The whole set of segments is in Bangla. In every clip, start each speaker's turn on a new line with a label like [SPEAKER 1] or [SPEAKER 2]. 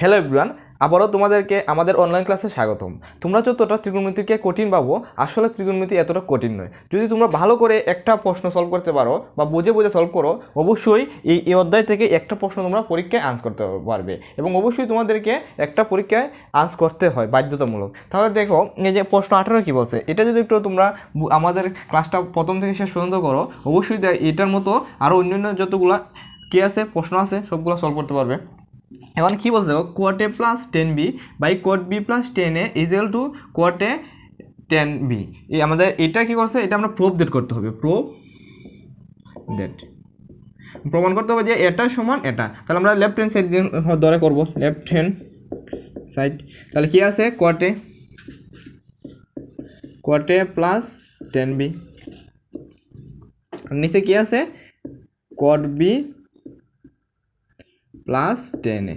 [SPEAKER 1] হ্যালো এভরিওয়ান আবারও তোমাদেরকে আমাদের অনলাইন ক্লাসে স্বাগতম। তোমরা যতটা ত্রিকোণমিতিকে কঠিন পাবো আসলে ত্রিকোণমিতি এতটা কঠিন নয়। যদি তোমরা ভালো করে একটা প্রশ্ন সলভ করতে পারো বা বুঝে বুঝে সলভ করো, অবশ্যই এই এই অধ্যায় থেকে একটা প্রশ্ন তোমরা পরীক্ষায় আন্স করতে পারবে এবং অবশ্যই তোমাদেরকে একটা পরীক্ষায় আন্স করতে হয় বাধ্যতামূলক। তাহলে দেখো, এই যে প্রশ্ন আঠারো কী বলছে? এটা যদি একটু তোমরা আমাদের ক্লাসটা প্রথম থেকে শেষ পর্যন্ত করো, অবশ্যই এটার মতো আরও অন্যান্য যতগুলা কে আছে, প্রশ্ন আছে, সবগুলো সলভ করতে পারবে। এখন কি বলছে? Cot A plus tan B by cot B plus tan A equal to cot tan B এই আমাদের এটা কি করছে? এটা আমরা প্রোভ ডেট করতে হবে। প্রোভ ডেট প্রমাণ করতে হবে যে এটা সমান এটা। তাহলে আমরা লেফট হ্যান্ড সাইড ধরে করব। লেফট হ্যান্ড সাইড তাহলে কি আছে? Cot A cot A plus tan B নিচে কি আছে? কট বি প্লাস টেনে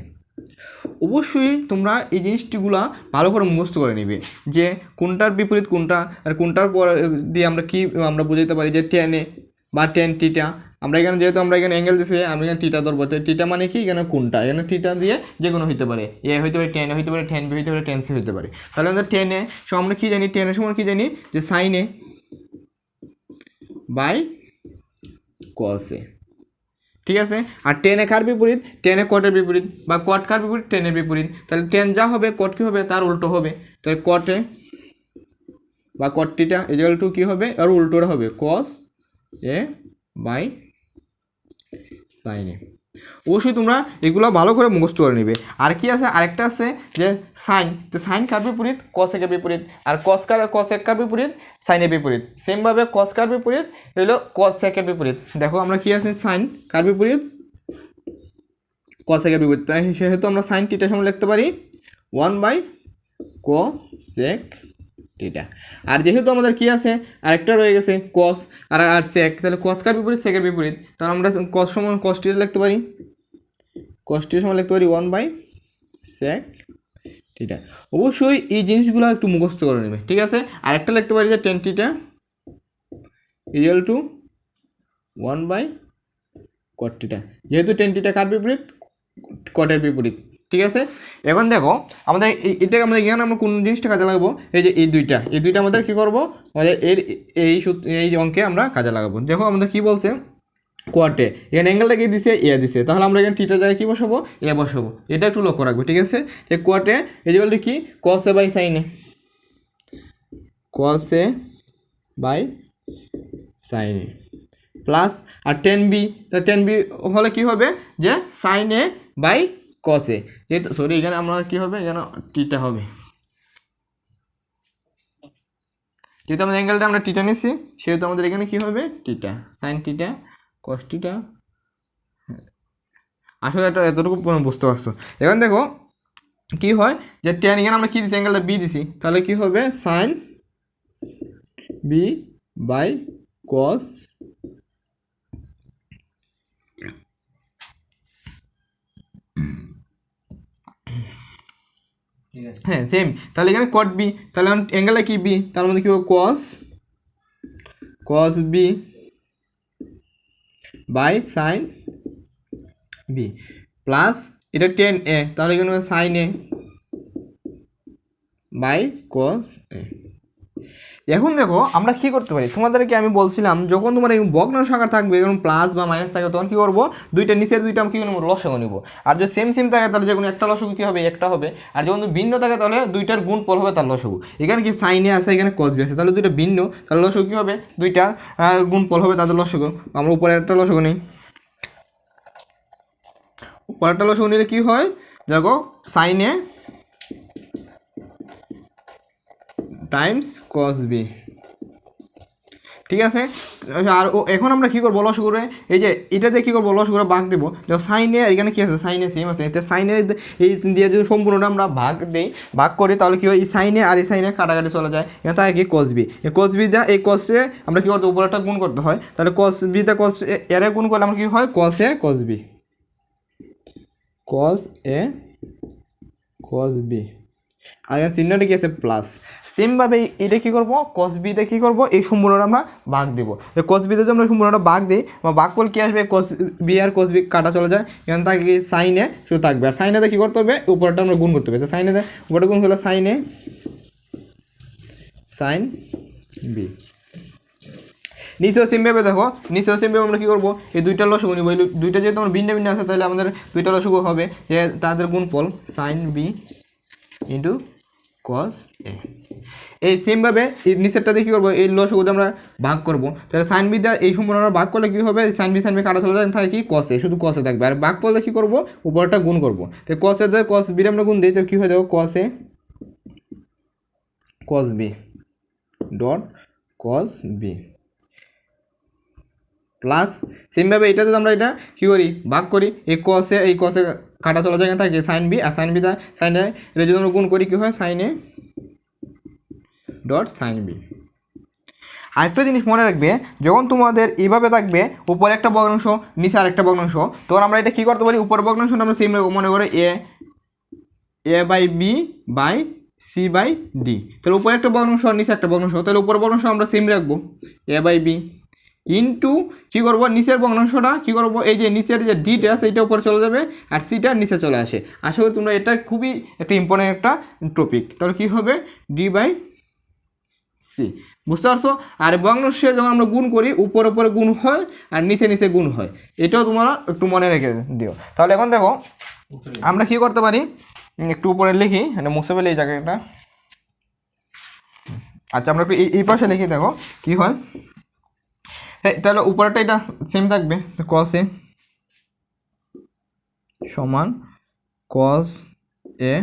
[SPEAKER 1] অবশ্যই তোমরা এই জিনিসটিগুলা ভালো করে মুখস্থ করে নিবে যে কোনটার বিপরীত, কোনটা, আর কোনটার পর দিয়ে আমরা কি আমরা বুঝাইতে পারি যে টেনে বা টেন টিটা আমরা এখানে যেহেতু আমরা এখানে অ্যাঙ্গেল দিছি আমি এখানে টিটা ধরবো। টিটা মানে কি? এখানে কোনটা? এখানে টিটা দিয়ে যে কোনো হইতে পারে। এ হইতে পারে টেন হইতে পারে টেন বি হইতে পারে টেন সি হইতে পারে। তাহলে আমরা টেনে সো আমরা কি জানি? টেনের সময় কি জানি? যে সাইনে বাই কসে ঠিক আছে? আর টেনে কার বিপরীত? টেনে কটের বিপরীত বা কট কার বিপরীত? টেনের বিপরীত। তাহলে টেন যা হবে কট কী হবে? তার উল্টো হবে। তাহলে কটে বা কটটিটা ইজিক্যাল টু কী হবে? আর উল্টোটা হবে কস এ বাই সাইনে অবশ্যই তোমরা এগুলো ভালো করে মুখস্থ করে নিবে। আর কি আছে? আরেকটা আছে যে সাইন। তো সাইন কার বিপরীত? কসেকের বিপরীত। আর কস কার কসেক কার বিপরীত? সাইনের বিপরীত। সেমভাবে কস কার বিপরীত? হলো কসেকের বিপরীত। দেখো আমরা কি আছে? সাইন কার বিপরীত? কসেকের বিপরীত। তাই সেহেতু আমরা সাইন টিটার সময় লিখতে পারি। ওয়ান বাই কোসেক টিটা আর যেহেতু আমাদের কি আছে? আরেকটা রয়ে গেছে কস আর আর সেক তাহলে কস কার বিপরীত? সেকের বিপরীত। তাহলে আমরা কস সমান কস লিখতে পারি। কস টিটার সময় লিখতে পারি ওয়ান বাই সেক টিটা অবশ্যই এই জিনিসগুলো একটু মুখস্থ করে নেবে, ঠিক আছে? আরেকটা লিখতে পারি যে tan theta to one by cot theta যেহেতু টেন টিটা কার বিপরীত? কটের বিপরীত। ঠিক আছে? এখন দেখো, আমাদের এটাকে আমাদের এখানে আমরা কোন জিনিসটা কাজে লাগাবো? এই যে এই দুইটা। এই দুইটা আমাদের কি করব? আমাদের এর, এই এই অঙ্কে আমরা কাজে লাগাবো। দেখো আমাদের কি বলছে? কোয়ার্টে। এখানে অ্যাঙ্গেলটা কি দিছে? এ দিছে। তাহলে আমরা এখানে টিটার জায়গায় কী বসাবো? এ বসাবো। এটা একটু লক্ষ্য রাখবে, ঠিক আছে? যে কোয়ার্টে, এই যেগুলো কি? কসে by sine A cos A by sine A plus R tan B তা টেন বি হলে কী হবে? যে সাইনে বাই কসে যেহেতু সরি এখানে আমরা কি হবে? এখানে টিটা হবে। যেহেতু আমাদের অ্যাঙ্গেলটা আমরা টিটা নিচ্ছি, সেহেতু আমাদের এখানে কি হবে? টিটা সাইন টিটা কস টিটা আসলে এটা এতটুকু বুঝতে পারছ। এখন দেখো, কি হয়? যে টেন এখানে আমরা কি দিচ্ছি অ্যাঙ্গেলটা বি দিছি। তাহলে কি হবে? সাইন বি বাই কস হ্যাঁ সেম তাহলে এখানে কট বি তাহলে অ্যাঙ্গেলটা কি বি তার মধ্যে কি হবে cos cos B by sine B plus এটা টেন এ তাহলে এখানে সাইন এ বাই কস এ এখন দেখো, আমরা কি করতে পারি? তোমাদেরকে আমি বলছিলাম, যখন তোমার এই ভগ্ন সংখ্যা থাকবে যেমন প্লাস বা মাইনাস থাকবে তখন কি করব? দুইটা নিচের দুইটা আমি কি করব? লসগো নিব। আর যদি সেম সেম থাকে, তাহলে যে কোনো একটা লসগু কী হবে? একটা হবে। আর যখন ভিন্ন থাকে, তাহলে দুইটার গুণ পল হবে তার লসগু। এখানে কি সাইনে আছে, এখানে কসবি আছে, তাহলে দুইটা ভিন্ন। তাহলে লসগু কি হবে? দুইটা গুণ পল হবে তাদের লসগু। আমরা উপরে একটা লসগু নেই। উপরেরটা লসগু নিলে কী হয়? দেখো সাইনে টাইমস কস বি ঠিক আছে? আর ও, এখন আমরা কী করব? লস করে, এই যে এটা দিয়ে কী করব? লস করে ভাগ দেবো। সাইনে এখানে কী আছে? সাইনে সেম আছে। এতে সাইনে এই দিয়ে যদি সম্পূর্ণটা আমরা ভাগ দিই, ভাগ করি, তাহলে কী হয়? এই সাইনে আর এই সাইনে কাটাকাটি চলে যায়। এখানে থাকে কি কসবি এই কসবি যা এই কসে আমরা কী করতে একটা গুণ করতে হয়। তাহলে কসবিতে কস এরে গুণ করলে আমরা কী হয়? কস এ কসবি কস এ কস বি আর এখানে চিহ্নটা কি আছে? প্লাস সেমভাবে এটা কী করব? কস বিতে কী করব? এই সম্পূর্ণটা আমরা ভাগ দেবো। কস বিতে যদি আমরা সম্পূর্ণটা ভাগ দিই বা ভাগ করলে কী আসবে? কস বি আর কস বি কাটা চলে যায়। এখানে থাকে কি? সাইনে শুধু থাকবে। আর সাইনেতে কী করতে হবে? উপরটা আমরা গুণ করতে হবে। তো সাইনেতে উপরটা গুণ করলে সাইনে সাইন বি নিচেও সেমভাবে দেখো। নিচেও সেমভাবে আমরা কী করব? এই দুইটা লসগু নিব। এই দুইটা যেহেতু আমার ভিন্ন ভিন্ন আছে, তাহলে আমাদের দুইটা লসগু হবে। যে তাদের গুণফল sine B into cos A এই সেমভাবে এই নিচেরটাতে কী করব? এই লসগুলো আমরা ভাগ করব। তাহলে সাইন বি এই সম্পূর্ণ আমরা ভাগ করলে কী হবে? সাইন বি সাইন বি কাটা চলে থাকে কি? কসে শুধু কসে থাকবে। আর ভাগ করলে কী করব? উপরটা গুণ করব। তো কসে দেয় কস বির আমরা গুণ দিই তো কী হয়ে যাব? Cos A cos B dot cos B plus সেমভাবে এটা যদি আমরা এটা কী করি, ভাগ করি, এই কসে এই কসে কাটা চলা যায় থাকে সাইন বি আর সাইন বি দা সাইন এটা যদি আমরা গুণ করি কী হয় sine A dot sine B আরেকটা জিনিস মনে রাখবে, যখন তোমাদের এইভাবে থাকবে, উপরে একটা ভগ্নাংশ, নিচে আরেকটা ভগ্নাংশ, তখন আমরা এটা কী করতে পারি? উপরের ভগ্নাংশটা আমরা সেম মনে করে A A by B by C by D তাহলে উপরে একটা ভগ্নাংশ নিচে একটা ভগ্নাংশ, তাহলে উপরের ভগ্নাংশ আমরা সেম রাখব এ বাই বি ইন্টু কী করব? নিচের ভগ্নাংশটা কী করব? এই যে নিচের যে ডিটা সেইটা উপরে চলে যাবে আর সিটা নিচে চলে আসে। আশা করি তোমরা এটা খুবই একটা ইম্পর্টেন্ট একটা টপিক তাহলে কী হবে? ডি বাই সি বুঝতে পারছ? আর ভগ্নাংশে যখন আমরা গুণ করি উপরে উপরে গুণ হয় আর নিচে নিচে গুণ হয়। এটাও তোমরা একটু মনে রেখে দিও। তাহলে এখন দেখো আমরা কী করতে পারি? একটু উপরে লিখি মানে মুছে ফেলে এই জায়গাটা। আচ্ছা আমরা একটু এই- এই পাশে লিখি দেখো কী হ্যাঁ? তাহলে উপরেরটা এটা সেম থাকবে কস এ সমান কস এ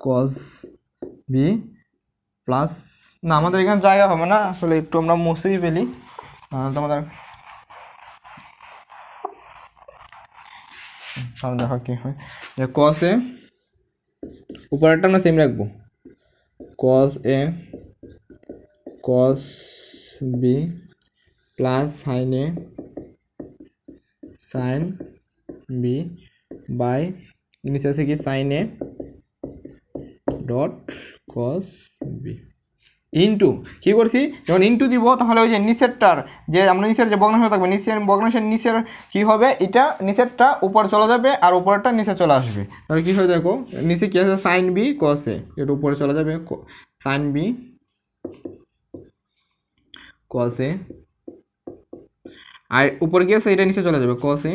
[SPEAKER 1] কস বি প্লাস না আমাদের এখানে জায়গা হবে না আসলে একটু আমরা মুছেই ফেলি আহ, তো আমাদের তাহলে দেখো কি হয়। কস এ উপরেরটা আমরা সেম রাখব। Cos A cos B plus sine A sine B by নিচে আছে কি? Sine A dot cos B into কী করছি? যখন ইন্টু দিব, তাহলে ওই যে নিচেরটার যে আমরা নিচের যে ভগ্নাংশ থাকবে, নিচের ভগ্নাংশের নিচের কী হবে? এটা নিচেরটা উপরে চলে যাবে আর উপরেরটা নিচে চলে আসবে। তাহলে কী হয় দেখো, নিচে কী আছে? সাইন বি কসে এটা উপরে চলে যাবে সাইন বি কসে আর উপরে আছে, এটা নিচে চলে যাবে cos A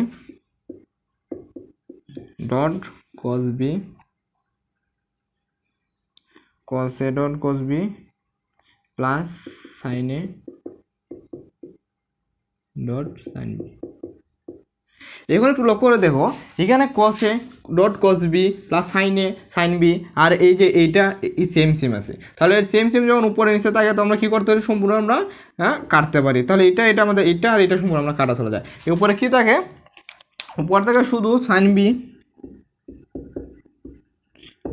[SPEAKER 1] dot cos B cos A dot cos B plus sine A dot sine B এখানে একটু লক্ষ্য করে দেখো। এখানে cos A dot cos B plus sine sine B আর এই যে এইটা এই সেম সেম আছে। তাহলে সেম সেম যখন উপরে নিচে থাকে, তো আমরা কী করতে পারি? সম্পূর্ণ আমরা হ্যাঁ কাটতে পারি। তাহলে এটা এটা আমাদের এটা আর এটা সম্পূর্ণ আমরা কাটা চলে যায়। এর উপরে কী থাকে? উপর থেকে শুধু সাইন বি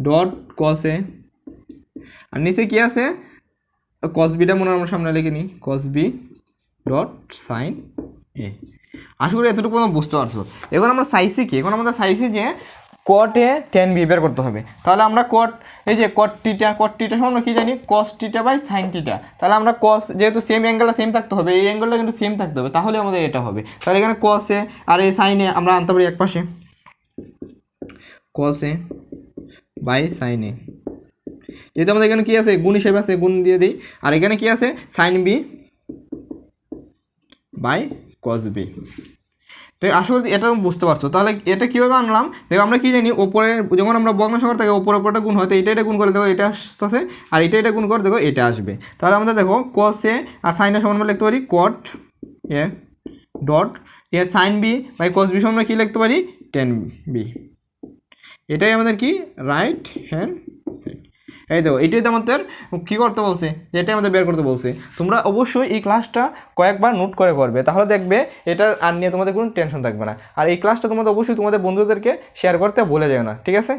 [SPEAKER 1] ডট কসে আর নিচে কী আছে? কস বিটা মনে হয় আমরা সামনে লিখে নিই। কস বি ডট সাইন আশা করি এতটুকু বুঝতে পারছ। এখন আমরা চাইছি কি? এখন আমাদের চাইছি যে কটে টেন বি বের করতে হবে। তাহলে আমরা কট এই যে কট টিটা কট টিটা আমরা কী জানি? কস টিটা বাই সাইন টিটা তাহলে আমরা কস যেহেতু সেম অ্যাঙ্গেলটা সেম থাকতে হবে, এই অ্যাঙ্গেলটা কিন্তু সেম থাকতে হবে। তাহলে আমাদের এটা হবে। তাহলে এখানে কসে আর এই সাইনে আমরা আনতে পারি এক পাশে। কসে বাই সাইনে যেহেতু আমাদের এখানে কী আছে? গুণ হিসেবে আছে, গুণ দিয়ে দিই। আর এখানে কী আছে? Sine B by cos B তো আসলে এটা বুঝতে পারছ। তাহলে এটা কীভাবে আনলাম? দেখো আমরা কী জানি ওপরে যখন আমরা ভগ্ন সংখ্যা থাকে ওপরে ওপরটা গুণ হয়, তো এটা এটা গুণ করে দেখো এটা আসতেছে, আর এটা এটা গুণ করে দেখো এটা আসবে। তাহলে আমাদের দেখো কস এ আর সাইনের সমান লিখতে পারি cot A dot A sine B by cos B সমান কী লিখতে পারি? টেন বি এটাই আমাদের কি? রাইট হ্যান্ড সাইড এই দেখো, এটাই তো আমাদের কী করতে বলছে? এটাই আমাদের বের করতে বলছে। তোমরা অবশ্যই এই ক্লাসটা কয়েকবার নোট করে করবে, তাহলে দেখবে এটা আর নিয়ে তোমাদের কোনো টেনশন থাকবে না। আর এই ক্লাসটা তোমাদের অবশ্যই তোমাদের বন্ধুদেরকে শেয়ার করতে বলে যায় না, ঠিক আছে?